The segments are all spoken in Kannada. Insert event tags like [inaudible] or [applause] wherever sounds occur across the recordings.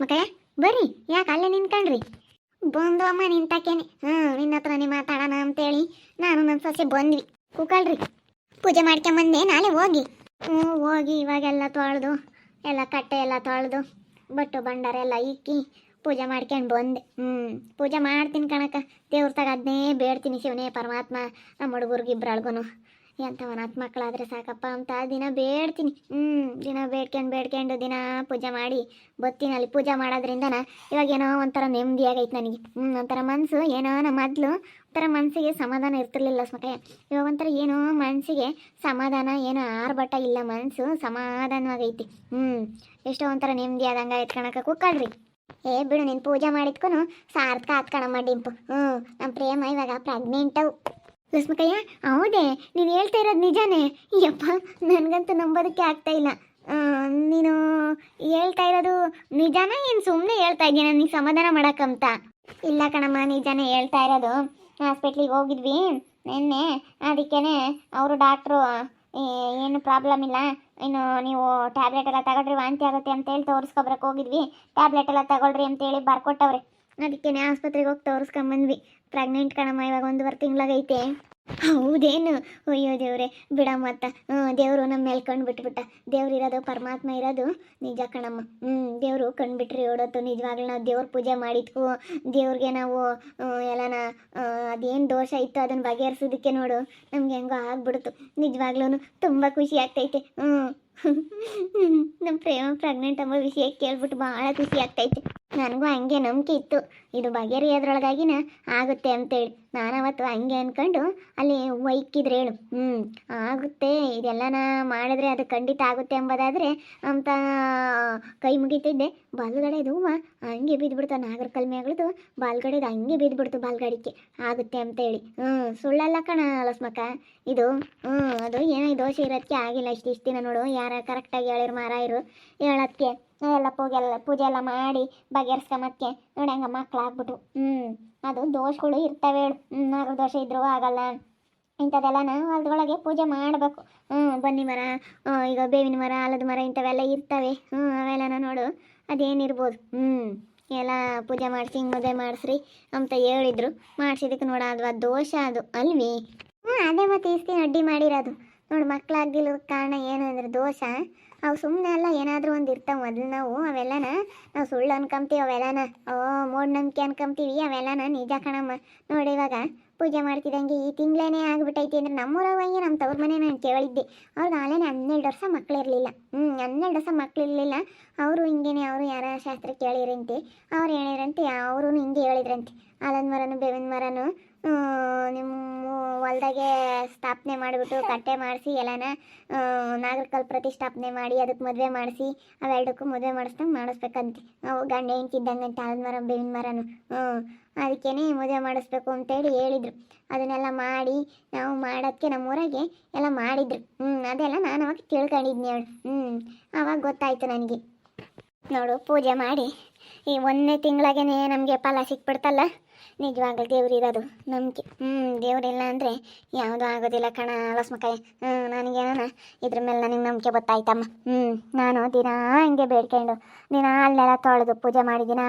ಲಕ್ಷ್ಮಕ್ಕಯ್ಯ ಬರ್ರಿ, ಯಾಕೆ ಅಲ್ಲೇ ನಿಂತ್ಕಣ್ರಿ ಬಂದು ಅಮ್ಮ ನಿಂತಾಕೇನೆ. ಹಾ ನಿನ್ನ ಹತ್ರನೇ ಮಾತಾಡೋಣ ಅಂತೇಳಿ ನಾನು ನನ್ನ ಸೊಸೆ ಬಂದ್ವಿ. ಕೂಕಳ್ರಿ ಪೂಜೆ ಮಾಡ್ಕೊಂಬಂದೆ ನಾಳೆ ಹೋಗಿ. ಹ್ಞೂ ಹೋಗಿ ಇವಾಗೆಲ್ಲ ತೊಳೆದು, ಎಲ್ಲ ಕಟ್ಟೆ ಎಲ್ಲ ತೊಳೆದು, ಬಟ್ಟು ಬಂಡಾರ ಎಲ್ಲ ಇಕ್ಕಿ ಪೂಜೆ ಮಾಡ್ಕೊಂಡು ಬಂದೆ. ಹ್ಞೂ ಪೂಜೆ ಮಾಡ್ತೀನಿ ಕಣಕ ದೇವ್ರ ತಗ ಅದನ್ನೇ ಬೇಡ್ತೀನಿ ಶಿವನೇ, ಪರಮಾತ್ಮ, ನಮ್ಮ ಹುಡುಗರ್ಗೆ ಇಬ್ಬರಳ್ಗೂ ಎಂಥವನ ಹತ್ತು ಮಕ್ಕಳಾದ್ರೆ ಸಾಕಪ್ಪ ಅಂತ ದಿನ ಬೇಡ್ತೀನಿ. ಹ್ಞೂ ದಿನ ಬೇಡ್ಕೊಂಡು ಬೇಡ್ಕೊಂಡು ದಿನ ಪೂಜೆ ಮಾಡಿ ಬತ್ತಿನಲ್ಲಿ ಪೂಜೆ ಮಾಡೋದ್ರಿಂದನ ಇವಾಗ ಏನೋ ಒಂಥರ ನೆಮ್ಮದಿ ಆಗೈತೆ ನನಗೆ. ಹ್ಞೂ ಒಂಥರ ಮನಸ್ಸು ಏನೋ ನಮ್ಮ ಮೊದಲು ಒಂಥರ ಮನಸ್ಸಿಗೆ ಸಮಾಧಾನ ಇರ್ತಿರ್ಲಿಲ್ಲ ಸ್ಮಕಯ್ಯ ಇವಾಗ ಒಂಥರ ಏನೋ ಮನಸ್ಸಿಗೆ ಸಮಾಧಾನ ಏನೋ ಆರ್ಭಟ ಇಲ್ಲ ಮನಸ್ಸು ಸಮಾಧಾನವಾಗೈತಿ. ಹ್ಞೂ ಎಷ್ಟೋ ಒಂಥರ ನೆಮ್ಮದಿ ಆದಂಗೆ ಎತ್ಕೊಳಕ ಕುಕ್ಕಳ್ರಿ ಏ, ಬಿಡು, ನೀನು ಪೂಜೆ ಮಾಡಿದ್ಕೂ ಸಾರ್ಥಕ ಹತ್ಕೊಳಮ್ಮ ಡಿಂಪು. ಹ್ಞೂ ನಮ್ಮ ಪ್ರೇಮ ಇವಾಗ ಪ್ರೆಗ್ನೆಂಟವು ಲಕ್ಷ್ಮಕ್ಕಯ್ಯ ಹೌದೇ, ನೀನು ಹೇಳ್ತಾ ಇರೋದು ನಿಜಾನೇ. ಯಪ್ಪ, ನನಗಂತೂ ನಂಬೋದಕ್ಕೆ ಆಗ್ತಾ ಇಲ್ಲ. ನೀನು ಹೇಳ್ತಾ ಇರೋದು ನಿಜಾನ ಏನು ಸುಮ್ಮನೆ ಹೇಳ್ತಾ ಇದ್ದೀನಿ ನೀನು ಸಮಾಧಾನ ಮಾಡೋಕ್ಕಂತ. ಇಲ್ಲ ಕಣಮ್ಮ, ನಿಜಾನೇ ಹೇಳ್ತಾ ಇರೋದು. ಹಾಸ್ಪಿಟ್ಲಿಗೆ ಹೋಗಿದ್ವಿ ನಿನ್ನೆ. ಅದಕ್ಕೇನೆ ಅವರು ಡಾಕ್ಟ್ರು ಏನು ಪ್ರಾಬ್ಲಮ್ ಇಲ್ಲ. ಇನ್ನು ನೀವು ಟ್ಯಾಬ್ಲೆಟ್ ಎಲ್ಲ ತಗೊಳ್ರಿ, ವಾಂತಿ ಆಗುತ್ತೆ ಅಂತೇಳಿ ತೋರಿಸ್ಕೊಬ್ರಕ್ಕೆ ಹೋಗಿದ್ವಿ. ಟ್ಯಾಬ್ಲೆಟ್ ಎಲ್ಲ ತಗೊಳ್ರಿ ಅಂತೇಳಿ ಬರ್ಕೊಟ್ಟವ್ರೆ. ಅದಕ್ಕೇನೆ ಆಸ್ಪತ್ರೆಗೆ ಹೋಗಿ ತೋರಿಸ್ಕೊಂಬಂದ್ವಿ ಪ್ರೆಗ್ನೆಂಟ್ ಕಣಮ್ಮ, ಇವಾಗ ಒಂದುವರೆ ತಿಂಗಳಾಗೈತೆ. ಹೌದೇನು? ಅಯ್ಯೋ ದೇವ್ರೆ ಬಿಡ ಮತ್ತ ಹ್ಞೂ ದೇವರು ನಮ್ಮ ಮೇಲೆ ಕಣ್ಣು ಬಿಟ್ಬಿಟ್ಟ ದೇವ್ರು ಇರೋದು ಪರಮಾತ್ಮ ಇರೋದು ನಿಜ ಕಣಮ್ಮ. ಹ್ಞೂ ದೇವರು ಕಣ್ಬಿಟ್ರಿ ಓಡೋತು. ನಿಜವಾಗ್ಲೂ ನಾವು ದೇವ್ರ ಪೂಜೆ ಮಾಡಿದ್ವು. ದೇವ್ರಿಗೆ ನಾವು ಎಲ್ಲನ ಅದೇನು ದೋಷ ಇತ್ತು ಅದನ್ನು ಬಗೆಹರಿಸೋದಕ್ಕೆ ನೋಡು. ನಮ್ಗೆ ಹೆಂಗೋ ಆಗ್ಬಿಡ್ತು. ನಿಜವಾಗ್ಲೂ ತುಂಬ ಖುಷಿ ಆಗ್ತೈತೆ. ಹ್ಞೂ [laughs] ನಮ್ಮ ಪ್ರೇಮ ಪ್ರೆಗ್ನೆಂಟ್ ಅಂಬೋ ವಿಷಯ ಕೇಳ್ಬಿಟ್ಟು ಭಾಳ ಖುಷಿ ಆಗ್ತೈತೆ. ನನಗೂ ಹಂಗೆ ನಂಬಿಕೆ ಇತ್ತು. ಇದು ಬಗೆಹರಿಯೋದ್ರೊಳಗಾಗಿನ ಆಗುತ್ತೆ ಅಂತೇಳಿ. ನಾನು ಅವತ್ತು ಹಂಗೆ ಅಂದ್ಕೊಂಡು ಅಲ್ಲಿ ಒಯ್ಕಿದ್ರೆ ಹೇಳು. ಹ್ಞೂ ಆಗುತ್ತೆ. ಇದೆಲ್ಲನ ಮಾಡಿದ್ರೆ ಅದು ಖಂಡಿತ ಆಗುತ್ತೆ ಎಂಬುದಾದರೆ ಅಂತ ಕೈ ಮುಗಿತಿದ್ದೆ. ಬಾಲ್ಗಡೆದು ಹೂವ ಹಂಗೆ ಬಿದ್ದುಬಿಡ್ತು ನಾಗರ ಕಲ್ಮೆಗಳದು ಬಾಲ್ಗಡೆದು ಹಂಗೆ ಬಿದ್ದುಬಿಡ್ತು ಬಾಲ್ಗಡಿಕೆ. ಆಗುತ್ತೆ ಅಂತೇಳಿ ಹ್ಞೂ ಸುಳ್ಳಲ್ಲ ಕಣ ಲಸ್ಮಕ್ಕ. ಇದು ಹ್ಞೂ ಅದು ಏನೋ ದೋಷ ಇರೋದಕ್ಕೆ ಆಗಿಲ್ಲ ಇಷ್ಟು ಇಷ್ಟು ದಿನ ನೋಡು. ಯಾರ ಕರೆಕ್ಟಾಗಿ ಹೇಳಿರು ಮಾರಾಯರು ಹೇಳೋದಕ್ಕೆ ಎಲ್ಲ ಪೂಜೆ ಎಲ್ಲ ಪೂಜೆ ಎಲ್ಲ ಮಾಡಿ ಬಗೆಹರಿಸ್ಕೊಂಬಕ್ಕೆ ನೋಡಿ ಹಂಗೆ ಮಕ್ಕಳಾಗ್ಬಿಟ್ರು ಹ್ಞೂ ಅದು ದೋಷಗಳು ಇರ್ತವೆ ಹೇಳು. ಹ್ಞೂ ದೋಷ ಇದ್ರೂ ಆಗಲ್ಲ. ಇಂಥದ್ದೆಲ್ಲನ ಹೊಲದೊಳಗೆ ಪೂಜೆ ಮಾಡಬೇಕು. ಹ್ಞೂ ಬನ್ನಿ ಮರ ಈಗ ಬೇವಿನ ಮರ ಆಲದ ಮರ ಇಂಥವೆಲ್ಲ ಇರ್ತವೆ. ಹ್ಞೂ ಅವೆಲ್ಲನ ನೋಡು, ಅದೇನಿರ್ಬೋದು. ಹ್ಞೂ ಎಲ್ಲ ಪೂಜೆ ಮಾಡಿಸಿ, ಹಿಂಗೆ ಮದುವೆ ಮಾಡಿಸ್ರಿ ಅಂತ ಹೇಳಿದ್ರು. ಮಾಡಿಸಿದಕ್ಕೆ ನೋಡ, ಅದು ದೋಷ ಅದು, ಅಲ್ವಿ? ಹ್ಞೂ ಅದೇ ಮತ್ತೆ ಇಸ್ತೀನಿ ಅಡ್ಡಿ ಮಾಡಿರೋದು. ನೋಡು ಮಕ್ಕಳಾಗ್ದಿಲ್ಲ ಕಾರಣ ಏನು ಅಂದರೆ ದೋಷ. ಅವು ಸುಮ್ಮನೆ ಅಲ್ಲ, ಏನಾದರೂ ಒಂದು ಇರ್ತಾವೆ ಮೊದಲು ನಾವು, ಅವೆಲ್ಲನ. ನಾವು ಸುಳ್ಳು ಅನ್ಕೊಂತೀವಿ ಅವೆಲ್ಲನ. ಓ ಮೂಢನಂಬಿಕೆ ಅನ್ಕೊಂತೀವಿ ಅವೆಲ್ಲನ. ನಿಜ ಕಣಮ್ಮ. ನೋಡಿ, ಇವಾಗ ಪೂಜೆ ಮಾಡ್ತಿದ್ದಂಗೆ ಈ ತಿಂಗಳೇನೇ ಆಗ್ಬಿಟ್ಟೈತಿ ಅಂದ್ರೆ ನಮ್ಮೂರವಾಗಿ ನಮ್ಮ ತವ್ರ ಮನೆ ನಾನು ಕೇಳಿದ್ದೆ. ಅವ್ರಿಗೆ ಆಲೇನೆ ಹನ್ನೆರಡು ವರ್ಷ ಮಕ್ಕಳಿರಲಿಲ್ಲ ಹ್ಞೂ ಹನ್ನೆರಡು ವರ್ಷ ಮಕ್ಕಳಿರಲಿಲ್ಲ ಅವರು ಹಿಂಗೇನೆ, ಅವರು ಯಾರ ಶಾಸ್ತ್ರ ಕೇಳಿರಂತೆ, ಅವ್ರು ಹೇಳಿರಂತೆ ಅವರು ಹಿಂಗೆ ಹೇಳಿದ್ರಂತೆ. ಆಲದ ಮರನು, ಬೇವಿನ ಮರನು. ನಿಮ್ಮ ಹೊಲ್ದಾಗೆ ಸ್ಥಾಪನೆ ಮಾಡಿಬಿಟ್ಟು ಕಟ್ಟೆ ಮಾಡಿಸಿ ಎಲ್ಲನ ನಾಗರಕಲ್ ಪ್ರತಿಷ್ಠಾಪನೆ ಮಾಡಿ ಅದಕ್ಕೆ ಮದುವೆ ಮಾಡಿಸಿ ಅವೆರಡಕ್ಕೂ ಮದುವೆ ಮಾಡಿಸ್ದಂಗೆ ಮಾಡಿಸ್ಬೇಕಂತೆ. ಅವು ಗಂಡ ಹೆಂಡ್ತಿದ್ದಂಗಂತೆ ಆಲದ ಮರ, ಬೇವಿನ ಮರನು. ಹ್ಞೂ ಅದಕ್ಕೇನೆ ಮದುವೆ ಮಾಡಿಸ್ಬೇಕು ಅಂತೇಳಿ ಹೇಳಿದರು. ಅದನ್ನೆಲ್ಲ ಮಾಡಿ, ನಾವು ಮಾಡೋಕ್ಕೆ ನಮ್ಮೂರಾಗೆ ಎಲ್ಲ ಮಾಡಿದ್ರು. ಹ್ಞೂ ಅದೆಲ್ಲ ನಾನು ಅವಾಗ ತಿಳ್ಕೊಂಡಿದ್ನಿ ಅವಳು. ಹ್ಞೂ ಅವಾಗ ಗೊತ್ತಾಯಿತು ನನಗೆ. ನೋಡು, ಪೂಜೆ ಮಾಡಿ. ಈ ಒಂದನೇ ತಿಂಗಳಾಗೇನೆ ನಮಗೆ ಫಲ ಸಿಕ್ಬಿಡ್ತಲ್ಲ. ನಿಜವಾಗ್ಲೂ ದೇವ್ರು ಇರೋದು ನಂಬಿಕೆ. ಹ್ಞೂ ದೇವರಿಲ್ಲ ಅಂದರೆ ಯಾವುದು ಆಗೋದಿಲ್ಲ ಕಣ ಲಸ್ಮಕಾಯ ಹ್ಞೂ ನನಗೇನ ಇದ್ರ ಮೇಲೆ ನನಗೆ ನಂಬಿಕೆ ಗೊತ್ತಾಯ್ತಮ್ಮ. ಹ್ಞೂ ನಾನು ದಿನ ಹಂಗೆ ಬೇಡ್ಕೊಂಡು ದಿನ ಅಲ್ಲೆಲ್ಲ ತೊಳೆದು ಪೂಜೆ ಮಾಡಿದ್ದೀನ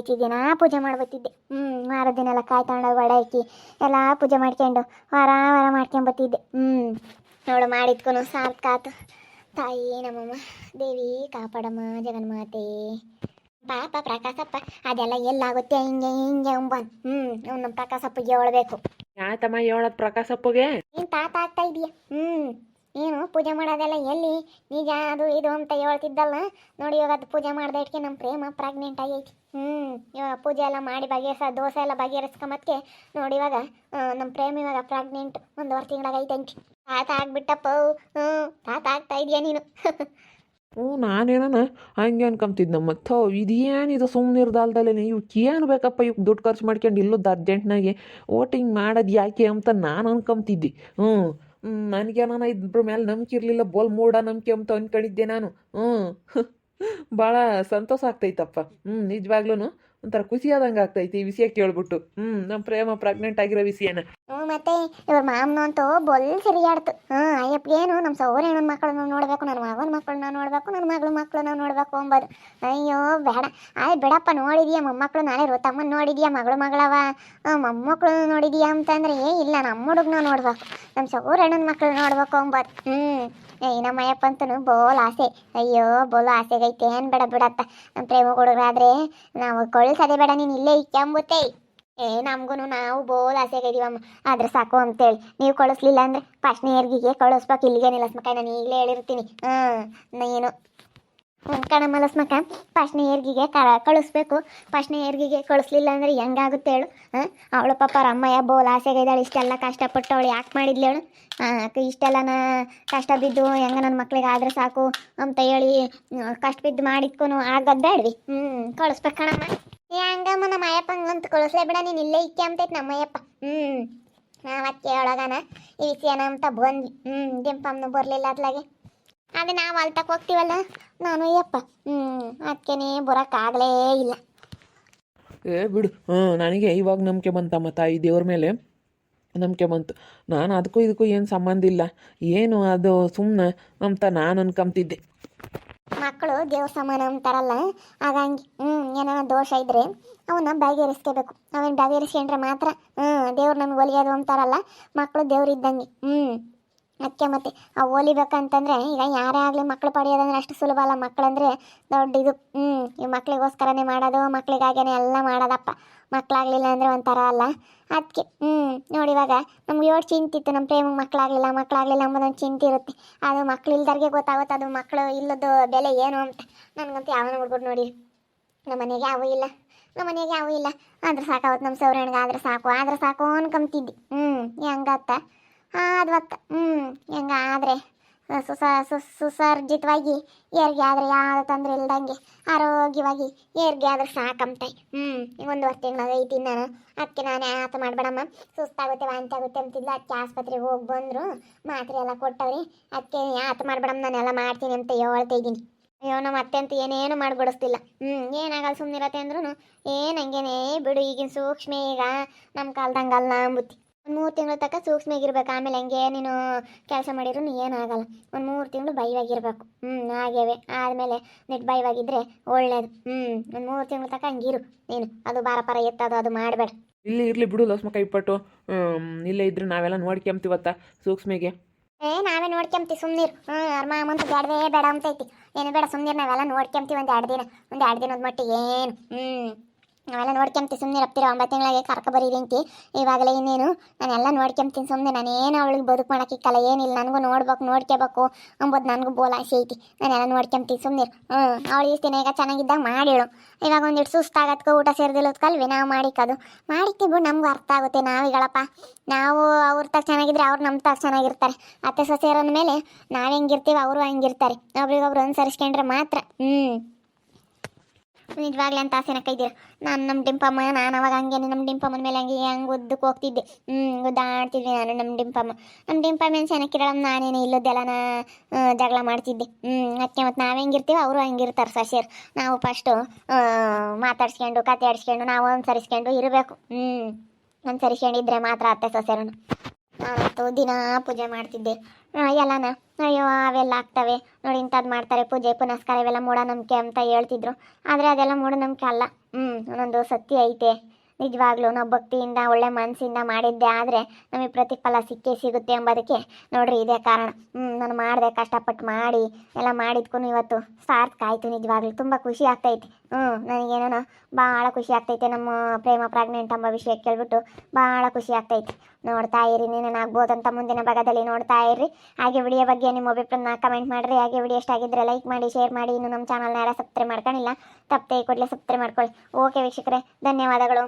ಇಚ್ಚಿ ದಿನ ಪೂಜೆ ಮಾಡ್ಬತ್ತಿದ್ದೆ. ಹ್ಞೂ ವಾರ ದಿನ ಎಲ್ಲ ಕಾಯಿ ತಗೊಂಡ ವಡೆ ಇಕ್ಕಿ ಎಲ್ಲ ಪೂಜೆ ಮಾಡ್ಕೊಂಡು ವಾರ ವಾರ ಮಾಡ್ಕೊಂಬತ್ತಿದ್ದೆ ಹ್ಞೂ ನೋಡು ಮಾಡಿದ್ಕೂ ಸಾರ್ಥಕ ಆತು ತಾಯಿ ನಮ್ಮಮ್ಮ, ದೇವಿ ಕಾಪಾಡಮ್ಮ ಜಗನ್ಮಾತೆ. ಪಾಪ ಪ್ರಕಾಶಪ್ಪ ಅದೆಲ್ಲ ಎಲ್ಲಾಗುತ್ತೆ ಹಿಂಗೆ ಹಿಂಗೆ ಉಂಬನ್ ಹ್ಮ್ ಅವ್ನು ಪ್ರಕಾಶಪ್ಪಗೆ ಹೇಳ್ಬೇಕು. ಯಾತಮ್ಮ ಹೇಳೋದು ಪ್ರಕಾಶಪ್ಪಗೆ? ನೀನು ತಾತ ಆಗ್ತಾ ಇದೀಯ? ಹ್ಮ್ ಏನು ಪೂಜೆ ಮಾಡೋದೆಲ್ಲ ಎಲ್ಲಿ? ನಿಜ ಅದು ಇದು ಅಂತ ಹೇಳ್ತಿದ್ದಲ್ಲ. ನೋಡಿ ಇವಾಗ ಅದು ಪೂಜೆ ಮಾಡ್ದೆ ಇಟ್ಕೆ ನಮ್ಮ ಪ್ರೇಮ ಪ್ರೆಗ್ನೆಂಟ್ ಆಗೈತಿ. ಹ್ಞೂ ಇವಾಗ ಪೂಜೆ ಎಲ್ಲ ಮಾಡಿ ಬಗೆಹರಿಸ ದೋಸೆ ಎಲ್ಲ ಬಗೆಹರಿಸ್ಕೊಂಬತ್ಕೆ ನೋಡಿ ಇವಾಗ ನಮ್ಮ ಪ್ರೇಮ ಇವಾಗ ಪ್ರೆಗ್ನೆಂಟ್ ಒಂದುವರೆ ತಿಂಗಳಾಗೈತೆ ಅಂಕಿ. ತಾತ ಆಗ್ಬಿಟ್ಟಪ್ಪ. ಹ್ಞೂ ತಾತ ಆಗ್ತಾ ಇದೀಯ ನೀನು? [laughs] ಹ್ಞೂ ನಾನೇನ ಹಂಗೆ ನಮ್ಮ ಮತ್ತು ಇದೇನಿದು ಸುಮ್ಮನೆ ಇರ್ದಲ್ದಲ್ಲೇ ಇವಕ್ಕೆ ಏನು ಬೇಕಪ್ಪ ಇವ್ ದುಡ್ಡು ಖರ್ಚು ಮಾಡ್ಕೊಂಡು ಇಲ್ಲದ ಅರ್ಜೆಂಟ್ನಾಗೆ ವೋಟಿಂಗ್ ಮಾಡೋದು ಯಾಕೆ ಅಂತ ನಾನು ಅನ್ಕೊಂತಿದ್ದೆ ಹ್ಞೂ. ನನಗೇನ ಇದ್ರ ಮೇಲೆ ನಂಬಿಕೆ ಇರಲಿಲ್ಲ, ಬೋಲ್ ಮೂಡ ನಂಬಿಕೆ ಅಂತ ಅನ್ಕೊಂಡಿದ್ದೆ ನಾನು. ಹ್ಞೂ. [laughs] ಭಾಳ ಸಂತೋಷ ಆಗ್ತೈತಪ್ಪ. ಹ್ಞೂ ನಿಜವಾಗ್ಲೂ ಒಂಥರ ಖುಷಿ ಆದಂಗೆ ಆಗ್ತೈತಿ ಈ ವಿಷಯ ಕೇಳ್ಬಿಟ್ಟು. ಹ್ಮ್ ನಮ್ಮ ಪ್ರೇಮ ಪ್ರೆಗ್ನೆಂಟ್ ಆಗಿರೋ ವಿಷಯನ. ಹ್ಞೂ ಮತ್ತೆ ಇವ್ರ ಮಾಮನು ಅಂತೂ ಬೊಲ್ ಸರಿಯಾಡ್ತು. ಹಾಂ ಅಯ್ಯಪ್ಪಗೇನು ನಮ್ಮ ಸವೋರ್ ಹೆಣ್ಣು ಮಕ್ಕಳನ್ನ ನೋಡಬೇಕು ನನ್ನ ಮಗನ ಮಕ್ಕಳನ್ನ ನೋಡಬೇಕು ನನ್ನ ಮಗಳ ಮಕ್ಕಳನ್ನ ನೋಡಬೇಕು ಅಂಬೋದು. ಅಯ್ಯೋ, ಬೇಡ. ಆಯ್, ಬಿಡಪ್ಪ, ನೋಡಿದ್ಯಾ ಮೊಮ್ಮಕ್ಕಳು ನಾಳೆ ತಮ್ಮನ್ ನೋಡಿದ್ಯಾ, ಮಗಳು ಮಗಳವ? ಮೊಮ್ಮಕ್ಕಳು ನೋಡಿದೀಯ ಅಂತಂದ್ರೆ ಏ, ಇಲ್ಲ ನಮ್ಮ ಹುಡುಗನ ನೋಡ್ಬೇಕು. ನಮ್ಮ ಸೌರ ಹೆಣ್ಣನ ಮಕ್ಕಳು ನೋಡ್ಬೇಕು ಅಂಬೋದು. ಹ್ಮ್ ಏಯ್ ನಮ್ಮ ಅಯ್ಯಪ್ಪ ಅಂತೂ ಬೋಲ್ ಆಸೆ. ಅಯ್ಯೋ, ಬೋಲ್ ಆಸೆಗೈತೆ, ಏನ್ ಬೇಡ ಬಿಡತ್ತ ನಮ್ಮ ಪ್ರೇಮ ಹುಡುಗರಾದ್ರೆ ನಾವು ಕಳ್ಸೋದೇ ಬೇಡ, ನೀನು ಇಲ್ಲೇ ಇಕ್ಕಂಬುತ್ತೆ ಏ ನಮಗೂ ನಾವು ಬೋಲ್ ಆಸೆಗಿದೀವಮ್ಮ ಆದ್ರೆ ಸಾಕು ಅಂತೇಳಿ. ನೀವು ಕಳಿಸ್ಲಿಲ್ಲ ಅಂದ್ರೆ ಫಸ್ಟ್ ನೇರ್ಗಿಗೆ ಕಳಿಸ್ಬೇಕು, ಇಲ್ಲಿಗೆ ನಿಲ್ಲಿಸ್ಮಕ್ಕ ನಾನು ಈಗಲೇ ಹೇಳಿರ್ತೀನಿ. ಹಾಂ ಹ್ಞೂ ಕಣಮ್ಮ ಲಸ್ಮಕ್ಕ ಫಸ್ಟ್ ನೇರ್ಗಿಗೆ ಕ ಕಳಿಸ್ಬೇಕು. ಫಸ್ಟ್ ನೇರ್ಗಿಗೆ ಕಳಿಸ್ಲಿಲ್ಲ ಅಂದ್ರೆ ಹೆಂಗಾಗುತ್ತೆ ಹೇಳು? ಹಾಂ, ಅವಳು ಪಾಪ ರಮ್ಮಯ್ಯ ಬೋಲ್ ಆಸೆಗಿದ್ದಾಳೆ ಇಷ್ಟೆಲ್ಲ ಕಷ್ಟಪಟ್ಟು ಅವಳು ಯಾಕೆ ಮಾಡಿದ್ಲು ಹೇಳು? ಹಾಂ ನಾ ಕಷ್ಟ ಬಿದ್ದು ಹೆಂಗ ನನ್ನ ಮಕ್ಳಿಗೆ ಆದ್ರೆ ಸಾಕು ಅಂತ ಹೇಳಿ ಕಷ್ಟ ಬಿದ್ದು ಮಾಡಿದ್ಕೂ ಆಗೋದು ಬೇಡ್ವಿ. ಹ್ಞೂ ಕಳಿಸ್ಬೇಕು ಕಣಮ್ಮ. ಏ, ಹಂಗಮ್ಮ, ನಮ್ಮ ಅಯ್ಯಪ್ಪಂಗಂತ ಕಳಿಸ್ಲೇ ಬಿಡ, ನೀನು ಇಲ್ಲೇ ಇಕ್ಕೆ ಅಂತೈತೆ ನಮ್ಮ ಅಯ್ಯಪ್ಪ. ಹ್ಞೂ ನಾವತ್ತು ಕೇಳೋಗನ ಈ ವಿಷಯನ ಅಂತ ಬಂದ್ವಿ. ಹ್ಞೂ ದಿಂಪಮ್ಮನು ಬರಲಿಲ್ಲ ಅತ್ಲಾಗೆ ಅದೇ ನಾವು ಅಲ್ತಕ್ಕೆ ತಕ್ಕ ಹೋಗ್ತೀವಲ್ಲ, ನಾನು ಅಯ್ಯಪ್ಪ. ಹ್ಞೂ ಅದಕ್ಕೇನೆ ಬರೋಕ್ಕಾಗಲೇ ಇಲ್ಲ. ಏ, ಬಿಡು. ಹ್ಞೂ ನನಗೆ ಇವಾಗ ನಂಬಿಕೆ ಬಂತಮ್ಮ ತಾಯಿ ದೇವ್ರ ಮೇಲೆ. ನಂಬಿಕೆ ಬಂತು. ನಾನು ಅದಕ್ಕೂ ಇದಕ್ಕೂ ಏನು ಸಂಬಂಧ ಇಲ್ಲ. ಏನು ಅದು ಸುಮ್ಮನೆ ಅಂತ ನಾನು ಅನ್ಕೊಂತಿದ್ದೆ. ಮಕ್ಕಳು ದೇವ್ರ ಸಮಾನ ಅಂತಾರಲ್ಲ ಹಾಗಾಗಿ ಹ್ಞೂ ಏನಾರ ದೋಷ ಇದ್ರೆ ಅವನ್ನ ಬಗೆಹರಿಸ್ಕೋಬೇಕು ಅವನ್ನ ಬಗೆಹರಿಸ್ಕೊಂಡ್ರೆ ಮಾತ್ರ ಹ್ಞೂ ದೇವ್ರು ನಮ್ಗೆ ಒಲಿಯೋದು ಅಂತಾರಲ್ಲ, ಮಕ್ಕಳು ದೇವ್ರು ಇದ್ದಂಗೆ ಹ್ಞೂ ಅದಕ್ಕೆ ಮತ್ತೆ ಆ ಒಲಿಬೇಕಂತಂದ್ರೆ ಈಗ ಯಾರೇ ಆಗಲಿ ಮಕ್ಕಳು ಪಡೆಯೋದಂದ್ರೆ ಅಷ್ಟು ಸುಲಭ ಅಲ್ಲ. ಮಕ್ಕಳಂದ್ರೆ ದೊಡ್ಡ ಇದು ಹ್ಞೂ ಈ ಮಕ್ಳಿಗೋಸ್ಕರನೇ ಮಾಡೋದು, ಮಕ್ಳಿಗಾಗೇನೆ ಎಲ್ಲ ಮಾಡೋದಪ್ಪ. ಮಕ್ಕಳಾಗಲಿಲ್ಲ ಅಂದರೆ ಒಂಥರ ಅಲ್ಲ. ಅದಕ್ಕೆ ಹ್ಞೂ ನೋಡಿ ಇವಾಗ ನಮ್ಗೆ ಯೋಡ್ ಚಿಂತಿತ್ತು ನಮ್ಮ ಪ್ರೇಮ ಮಕ್ಕಳಾಗಲಿಲ್ಲ ಮಕ್ಕಳಾಗಲಿಲ್ಲ ಅಂಬೋದೊಂದು ಚಿಂತೆ ಇರುತ್ತೆ. ಅದು ಮಕ್ಳು ಇಲ್ದರ್ಗೆ ಗೊತ್ತಾಗುತ್ತೆ, ಅದು ಮಕ್ಕಳು ಇಲ್ಲದ ಬೆಲೆ ಏನು ಅಂತ. ನನಗಂತೂ ಯಾವನ ನೋಡ್ಬಿಟ್ಟು ನೋಡಿ, ನಮ್ಮ ಮನೆಗೆ ಯಾವೂ ಇಲ್ಲ. ನಮ್ಮ ಮನೆಗೆ ಯಾವೂ ಇಲ್ಲ. ಆದ್ರೆ ಸಾಕಾಗುತ್ತೆ ನಮ್ಮ ಸೌರಣ್ಗೆ ಆದ್ರೆ ಸಾಕು ಆದ್ರೆ ಸಾಕು ಅನ್ಕೊಂತಿದ್ದೆ ಹ್ಞೂ ಹೆಂಗತ್ತ? ಆದ್ವತ್ತ. ಹ್ಞೂ ಹೆಂಗ ಆದರೆ? ಸುಸ ಸುಸರ್ಜಿತವಾಗಿ ಏರ್ಗೆ ಆದರೆ ಯಾವ ತೊಂದರೆ ಇಲ್ದಂಗೆ, ಆರೋಗ್ಯವಾಗಿ ಏರ್ಗೆ ಆದ್ರೆ ಸಾಕಂತೆ ಹ್ಞೂ ಈಗ ಒಂದುವರೆ ಐತಿ ನಾನು ಅದಕ್ಕೆ ನಾನೇ ಆತ ಮಾಡಬೇಡಮ್ಮ. ಸುಸ್ತಾಗುತ್ತೆ ವಾಂತಿ ಆಗುತ್ತೆ ಅಂತಿದ್ಲು. ಅದಕ್ಕೆ ಆಸ್ಪತ್ರೆಗೆ ಹೋಗಿ ಬಂದರು. ಮಾತ್ರೆ ಎಲ್ಲ ಕೊಟ್ಟವ್ರಿ. ಅದಕ್ಕೆ ಆತ ಮಾಡಬೇಡಮ್ಮ, ನಾನೆಲ್ಲ ಮಾಡ್ತೀನಿ ಅಂತ ಹೇಳ್ತಾ ಇದ್ದೀನಿ. ಅಯ್ಯೋ ನಮ್ಮ ಅತ್ತೆ ಅಂತ ಏನೇನು ಮಾಡಿಬಿಡಿಸ್ತಿಲ್ಲ ಹ್ಞೂ ಏನಾಗಲ್ಲ ಸುಮ್ಮನಿರತ್ತೆ ಅಂದ್ರೂ ಏನು ಹಂಗೇನೇ, ಬಿಡು, ಈಗಿನ ಸೂಕ್ಷ್ಮ ಈಗ. ನಮ್ಮ ಕಾಲ್ದಂಗಲ್ಲ ಅಂಬುತ್ತಿ. ಒಂದು ಮೂರು ತಿಂಗಳ ತನಕ ಸೂಕ್ಷ್ಮಾಗಿರ್ಬೇಕು. ಆಮೇಲೆ ಹಂಗೆ ನೀನು ಕೆಲಸ ಮಾಡಿದ್ರು ಏನಾಗಲ್ಲ ಒಂದು ಮೂರು ತಿಂಗಳು ಬೈವಾಗಿರ್ಬೇಕು. ಹ್ಞೂ ಹಾಗೇವೆ ಆದಮೇಲೆ ನೆಟ್ ಬೈವಾಗಿದ್ರೆ ಒಳ್ಳೇದು. ಹ್ಞೂ ಒಂದು ಮೂರು ತಿಂಗಳ ತನಕ ಹಂಗಿರು ನೀನು. ಅದು ಬಾರ ಪರ ಎತ್ತದು ಅದು ಮಾಡಬೇಡ. ಇಲ್ಲಿ ಇರಲಿ ಬಿಡು ಲಸ್ಮ ಕೈಪಟ್ಟು. ಇಲ್ಲೇ ಇದ್ರೆ ನಾವೆಲ್ಲ ನೋಡ್ಕೊಂತೀವತ್ತ ಸೂಕ್ಷ್ಮಿಗೆ. ಏ ನಾವೇ ನೋಡ್ಕೊಂತೀವಿ ಸುಮ್ಮನಿರು ಹ್ಞೂ ಅವ್ರ ಮಾಮಂತ ಬೇಡವೇ ಬೇಡ ಅಂತೈತಿ. ಏನು ಬೇಡ ಸುಮ್ಮನಿರು ನಾವೆಲ್ಲ ನೋಡ್ಕೊಂತೀವಿ ಒಂದು ಎರಡು ದಿನ. ಒಂದು ಎರಡು ದಿನದ ಮಟ್ಟಿಗೆ ಏನು ಹ್ಞೂ ನಾವೆಲ್ಲ ನೋಡ್ಕೊಂತೀವಿ ಸುಮ್ಮನೆ ಹತ್ತಿರ ಒಂಬತ್ತು ತಿಂಗಳಿಗೆ ಕರ್ಕ ಬರೀರಿಂತಿ ಇವಾಗಲೇ ಇನ್ನೇನು? ನಾನೆಲ್ಲ ನೋಡ್ಕೊಂತೀನಿ ಸುಮ್ಮನೆ ನಾನೇನು ಅವಳಿಗೆ ಬದುಕು ಮಾಡೋಕ್ಕಿಕ್ಕಲ್ಲ ಏನಿಲ್ಲ, ನನಗೂ ನೋಡ್ಬೇಕು ನೋಡ್ಕೋಬೇಕು ಅಂಬೋದು ನನಗೂ ಬೋಲ್ ಆಸೆ ಐತಿ. ನಾನೆಲ್ಲ ನೋಡ್ಕೊಂತೀನಿ ಸುಮ್ಮನೆ ಹ್ಞೂ ಅವಳು ಈ ಈಗ ಚೆನ್ನಾಗಿದ್ದಾಗ ಮಾಡಿಳು ಇವಾಗ ಒಂದಿಟ್ಟು ಸುಸ್ತಾಗತ್ಕೊ ಊಟ ಸೇರಿದಿಲ್ಲದ್ಕಲ್ವಿ ನಾವು ಮಾಡಿಕ್ಕದು. ಮಾಡಿಕ್ತೀವಿ ನಮಗೂ ಅರ್ಥ ಆಗುತ್ತೆ ನಾವೀಗಳಪ್ಪ ನಾವು ಅವ್ರ ತಾಗ ಚೆನ್ನಾಗಿದ್ರೆ ಅವ್ರು ನಮ್ಮ ತಾಗ ಚೆನ್ನಾಗಿರ್ತಾರೆ. ಅತ್ತೆ ಸೊಸೆ ಮೇಲೆ ನಾವು ಹೆಂಗಿರ್ತೀವಿ, ಅವರು ಹಂಗಿರ್ತಾರೆ. ಒಬ್ರಿಗೊಬ್ರು ಅನುಸರಿಸ್ಕೊಂಡ್ರೆ ಮಾತ್ರ. ಹ್ಞೂ ನಿಜವಾಗ್ಲಿ ಅಂತ ಕೈದಿರ ನಾನು ನಮ್ಮ ಡಿಂಪಮ್ಮ, ನಾನು ಅವಾಗ ಹಂಗೆ ನಮ್ಮ ಡಿಂಪಮ್ಮನ ಮೇಲೆ ಹಂಗೆ ಹಂಗೆ ಉದ್ದಕ್ಕೆ ಹೋಗ್ತಿದ್ದೆ. ಹ್ಞೂ ಉದ್ದಾಡ್ತಿದ್ವಿ ನಾನು ನಮ್ಮ ಡಿಂಪಮ್ಮ. ನಮ್ಮ ಡಿಂಪಮ್ಮ ಏನು ಚೆನ್ನಾಗಿರಲ್ಲ ನಾನೇನು ಇಲ್ಲದ್ದೆಲ್ಲನ ಜಗಳ ಮಾಡ್ತಿದ್ದೆ. ಹ್ಞೂ ಅದಕ್ಕೆ ಮತ್ತು ನಾವು ಹೆಂಗಿರ್ತೀವಿ ಅವರು ಹಂಗಿರ್ತಾರೆ ಸಸ್ಯರು ನಾವು ಫಸ್ಟು ಮಾತಾಡ್ಸ್ಕೊಂಡು, ಕತೆ ಆಡಿಸ್ಕೊಂಡು, ನಾವು ಅನುಸರಿಸ್ಕೊಂಡು ಇರಬೇಕು. ಹ್ಞೂ ಅನುಸರಿಸ್ಕೊಂಡಿದ್ರೆ ಮಾತ್ರ ಅತ್ತೆ ಸೊಸೆರನ್ನು. ನಾನಂತೂ ದಿನ ಪೂಜೆ ಮಾಡ್ತಿದ್ದೆ. ಎಲ್ಲಾನ? ಅಯ್ಯೋ, ಅವೆಲ್ಲ ಆಗ್ತವೆ. ನೋಡಿ ಇಂಥದ್ದು ಮಾಡ್ತಾರೆ ಪೂಜೆ, ಪುನಸ್ಕಾರ, ಇವೆಲ್ಲ ಮೂಢನಂಬಿಕೆ ಅಂತ ಹೇಳ್ತಿದ್ರು. ಆದರೆ ಅದೆಲ್ಲ ಮೂಢನಂಬಿಕೆ ಅಲ್ಲ. ಹ್ಞೂ ಒಂದೊಂದು ಸತ್ಯ ಐತೆ. ನಿಜವಾಗ್ಲೂ ನಾವು ಭಕ್ತಿಯಿಂದ, ಒಳ್ಳೆ ಮನಸ್ಸಿಂದ ಮಾಡಿದ್ದೆ ಆದರೆ ನಮಗೆ ಪ್ರತಿಫಲ ಸಿಕ್ಕೇ ಸಿಗುತ್ತೆ ಎಂಬುದಕ್ಕೆ ನೋಡ್ರಿ, ಇದೇ ಕಾರಣ. ಹ್ಞೂ ನಾನು ಮಾಡಿದೆ ಕಷ್ಟಪಟ್ಟು ಮಾಡಿ, ಎಲ್ಲ ಮಾಡಿದ್ಕೂ ಇವತ್ತು ಸಾರ್ಥಕ ಆಯಿತು ನಿಜವಾಗ್ಲೂ. ತುಂಬ ಖುಷಿ ಆಗ್ತೈತಿ ಹ್ಞೂ ನನಗೇನೋ ಭಾಳ ಖುಷಿ ಆಗ್ತೈತೆ ನಮ್ಮ ಪ್ರೇಮ ಪ್ರಾಗ್ನೆಂಟ್ ಎಂಬ ವಿಷಯ ಕೇಳ್ಬಿಟ್ಟು ಭಾಳ ಖುಷಿ ಆಗ್ತೈತಿ. ನೋಡ್ತಾ ಇರಿ ನೀನು ಅಂತ ಮುಂದಿನ ಭಾಗದಲ್ಲಿ ನೋಡ್ತಾ ಇರ್ರಿ. ಹಾಗೆ ವಿಡಿಯೋ ಬಗ್ಗೆ ನಿಮ್ಮ ಅಭಿಪ್ರಾಯನ ಕಮೆಂಟ್ ಮಾಡಿರಿ. ಹಾಗೆ ವಿಡಿಯೋ ಇಷ್ಟ ಆಗಿದ್ರೆ ಲೈಕ್ ಮಾಡಿ ಶೇರ್ ಮಾಡಿ. ಇನ್ನು ನಮ್ಮ ಚಾನಲ್ನ ಯಾರು ಸಬ್ಸ್ಕ್ರೈಬ್ ಮಾಡ್ಕೊಂಡಿಲ್ಲ, ತಪ್ಪದೆ ಕೂಡಲೇ ಸಬ್ಸ್ಕ್ರೈಬ್ ಮಾಡ್ಕೊಳ್ಳಿ. ಓಕೆ ವೀಕ್ಷಕರೇ, ಧನ್ಯವಾದಗಳು.